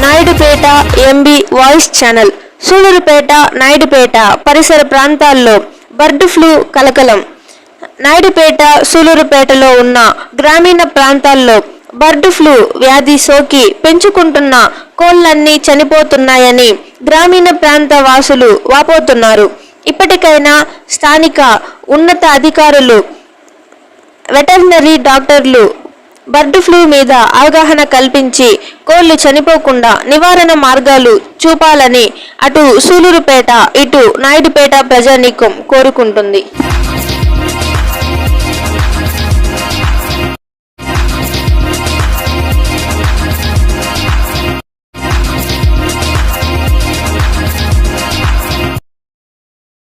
Naidupeta MB voice channel Sullurpeta Naidupeta పరిసర ప్రాంతాల్లో bird flu కలకలం. నాయుడుపేట సూలూరుపేటలో ఉన్న గ్రామీణ ప్రాంతాల్లో బర్డ్ ఫ్లూ వ్యాధి సోకి పెంచుకుంటున్న కోళ్ళన్నీ చనిపోతున్నాయని గ్రామీణ ప్రాంత వాసులు వాపోతున్నారు. ఇప్పటికైనా స్థానిక ఉన్నత అధికారులు వెటర్నరీ డాక్టర్లు బర్డ్ ఫ్లూ మీద అవగాహన కల్పించి కోళ్ళు చనిపోకుండా నివారణ మార్గాలు చూపాలని అటు సూలూరుపేట ఇటు నాయుడుపేట ప్రజానీకం కోరుకుంటుంది.